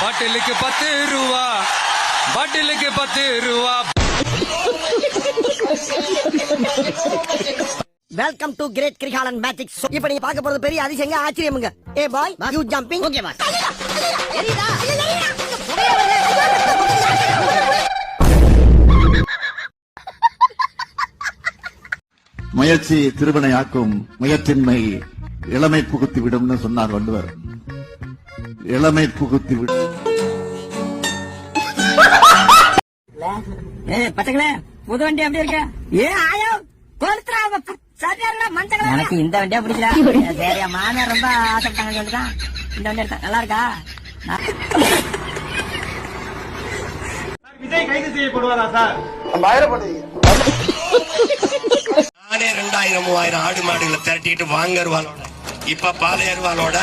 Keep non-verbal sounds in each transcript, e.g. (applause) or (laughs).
பாட்டிலுக்கு பத்து ரூபா பாட்டிலுக்கு பத்து ரூபா welcome to great Kirikalan magic show இப்போ நீங்க பார்க்க போறது பெரிய அதிசயங்க ஆச்சரியமுங்க. ஏ boy you jumping okay boy முயற்சி திருவினையாக்கும் முயற்சின்மை இளமை புகுத்தி விடும்னு சொன்னார் வள்ளுவர். இளமை புகுத்தி விடும் ஏ பச்சங்களே புது வண்டி எப்படி இருக்கு? ஏ ஆயோ கொளுத்துறா சரியா மஞ்சள் எனக்கு இந்த வண்டியா பிடிக்கல. சரி என் மாமியார் ரொம்ப ஆசைப்பட்டாங்க சொல்லிதான் இந்த வண்டி எடுத்தேன். நல்லா இருக்கா? நானே ரெண்டாயிரம் மூவாயிரம் ஆடு மாடுகளை திரட்டிட்டு வாங்கருவாளோட இப்ப பாலையருவாளோட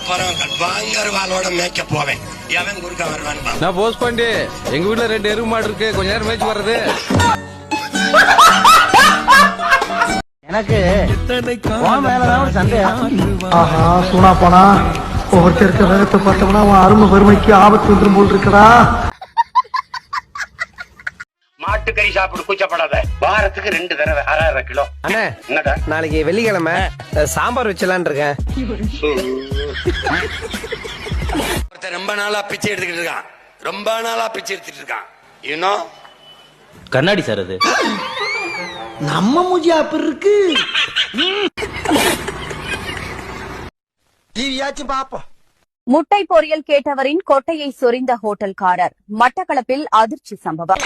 அப்புறம் வாங்கருவாளோட மேய்க்க போவேன். எவன் குறுக்க வருவான் பாப்போம். நான் போஸ்ட் பண்ணி எங்க வீட்ல ரெண்டு எருவு மாடு இருக்கு. கொஞ்ச நேரம் மேய்ச்சி வர்றது. ஆஹா சூனா போனா. ஒவ்வொருத்தர் இருக்க வேகத்தை பார்த்தோம்னா அவன் அருமை வறுமைக்கு ஆபத்து வந்துரும் போல் இருக்கடா. மாட்டுக்கறி சாப்பிடு கூச்சப்படாத. வாரத்துக்கு ரெண்டு தடவை அரை அரை கிலோ. அண்ணே என்னடா? நாளைக்கு வெள்ளிக்கிழமை சாம்பார் வச்சலான் இருக்கேன். ஒருத்தன் ரொம்ப நாளா பிச்சை எடுத்துக்கிட்டு இருக்கான். ரொம்ப நாளா பிச்சை எடுத்துட்டு இருக்கான். இன்னும் கண்ணாடி சார் அது. நம்ம மூஜி அப்படி இருக்கு. டிவியாச்சும் பாப்போம். முட்டை பொரியல் கேட்டவரின் கொட்டையை சொரிந்த ஹோட்டல்காரர். மட்டக்களப்பில் அதிர்ச்சி சம்பவம்.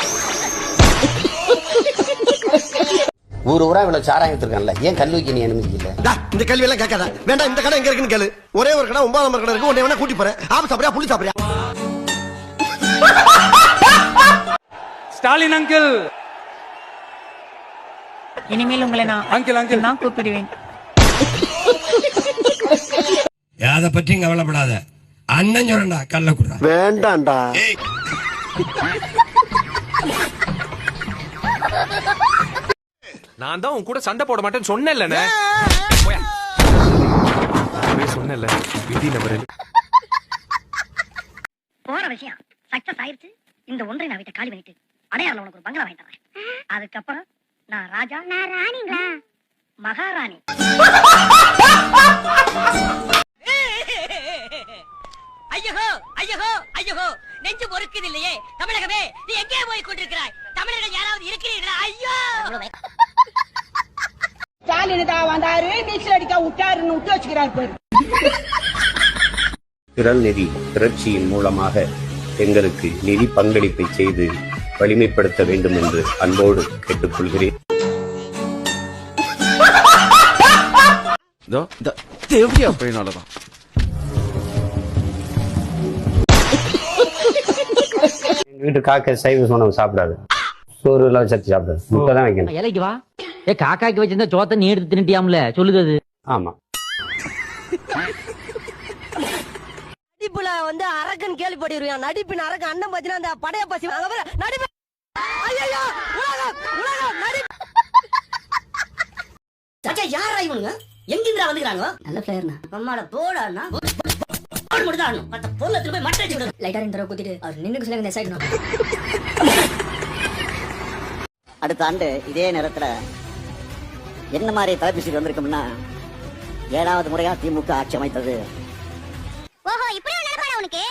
ஊர் ஊரா இவ்வளவு சாராயம் எடுத்திருக்கான்ல. ஏன் கல்லூரிக்கு நீ அனுமதிக்கல? இந்த கேள்வி எல்லாம் கேட்காத. வேண்டாம் இந்த கடை எங்க இருக்குன்னு கேளு. ஒரே ஒரு கடை ஒன்பதாம் நம்பர் கடை இருக்கு. உன்னை வேணா கூட்டி போறேன். ஆப்பு சாப்பிடுறியா புளி சாப்பிடுறியா? ஸ்டாலின் அங்கிள். இனிமேல் உங்களை நான் அங்கிள் அங்கிள். நான் கூப்பிடுவேன். அதை பற்றியும் கவலைப்படாத. அண்ணன் சொல்றா கல்ல குடுறா. வேண்டாம்டா. நான் தான் உன் கூட சண்டை போட மாட்டேன்னு சொன்னேன்லண்ணே. சொன்னேன்ல. விதி நபரு போற விஷயம். சக்சஸ் ஆயிருச்சு. இந்த ஒன்றை நான் வீட்டை காலி பண்ணிட்டு அடையாளம் உனக்கு ஒரு பங்களா வாங்கி தரேன். அதுக்கப்புறம் நான் ராஜா. நான் ராணிங்களா? மகாராணி. தான் வந்தாரு நீச்சல் அடிக்க விட்டாருன்னு விட்டு வச்சுக்கிறாரு பேரு திரள் நிதி திரட்சியின் மூலமாக எங்களுக்கு நிதி பங்களிப்பை செய்து வலிமைப்படுத்த வேண்டும் என்று அன்போடு கேட்டுக்கொள்கிறேன். தேவையா அப்படின்னாலதான் வீட்டு காக்க சைவ உணவு சாப்பிடாது. சோறு எல்லாம் சத்து சாப்பிடாது. முட்டை தான் வைக்கணும். இலைக்கு வா. ஏ காக்காக்கு வச்சிருந்த சோத்த நீ எடுத்து தின்னுட்டியாம்ல? சொல்லுது அது. ஆமா. நடிப்புல வந்து அரக்கன் கேள்விப்பட்டிருக்கான். நடிப்பின் அரக்கன் அண்ணன் பாத்தீங்கன்னா அந்த படைய பசி நடிப்பு ஐயையோ, உலகம், உலகம், நடிப்பு. சச்சா, யாரா இவனுங்க? எங்க இருந்து வந்துக்கிறாங்க? நல்ல பிளேயர்னா அம்மாட போடானா போடு மட்டும் ஆடணும். மத்த பொருளை திரும்ப மட்டை அடிச்சு விடணும். லைட்டா ரெண்டு தடவை குத்திட்டு அவர் நின்னுக்கு சொல்லுங்க இந்த சைடு அடுத்த ஆண்டு இதே நேரத்துல என்ன மாதிரி தலைப்பிச்சு வந்திருக்கோம்னா ஏழாவது முறையா திமுக ஆட்சி அமைத்தது. ஓஹோ இப்படி நினைப்பான உனக்கு?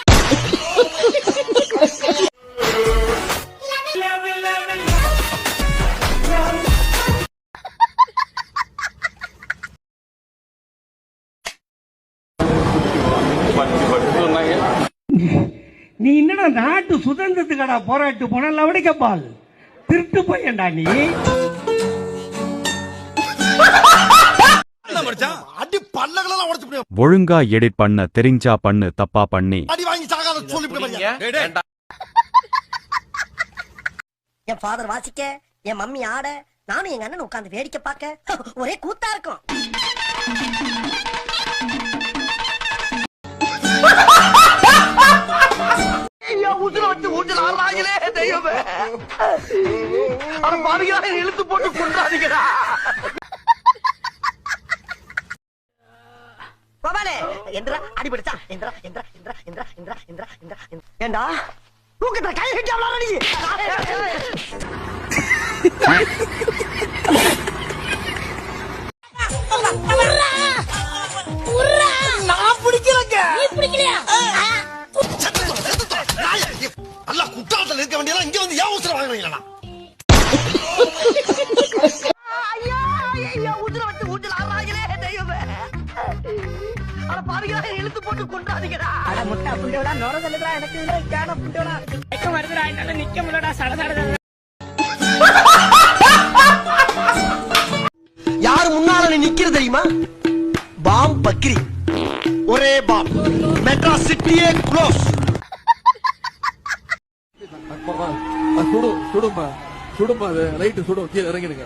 நீ என்னடா நாட்டு சுதந்திரத்துக்கடா போராட்டு போன? லவடிக்கப்பால் திருட்டு பையன்டா நீ? அடி பல்லகளெல்லாம் உடச்சு ஒழுங்கா எடிட் பண்ண தெரிஞ்சா பண்ணு தப்பா பண்ணி. அடி வாங்கி சாகாத சொல்லி (laughs) என் ஃபாதர் வாசிக்க என் மம்மி ஆட நானும் எங்க அண்ணன் உட்கார்ந்து வேடிக்கை பார்க்க (laughs) ஒரே கூத்தா இருக்கும். இழுத்து போட்டு கொண்டாடுகிறா பவாலே என்றா அடிபடிச்சா என்றா என்றா என்றா என்றா என்றா என்றா என்றா ஏண்டா? தூக்கத்துல கை கட்டி அவ்வளோ நீ நான் பிடிக்கலங்க. நீ பிடிக்கலையா? குற்றாலத்தில் இருக்க வேண்டியதான் இங்க வந்து ஏன் உசுர வாங்கினீங்களா அட பாவிகளா இழுத்து போட்டு கொண்டாதீங்கடா. அட முட்டை புண்டோடா நோர சொல்லுடா எனக்கு இதுல கேன புண்டோடா நிக்க வருதுடா என்னால நிக்க முடியலடா சட சட யாரு முன்னால நீ நிக்கிற தெரியுமா? பாம் பக்ரி. ஒரே பாம். மெட்ராஸ் சிட்டியே க்ளோஸ். சுடும் சுடுமா சுடுமா அது ரைட்டு சுடும் கீழே இறங்கிடுங்க.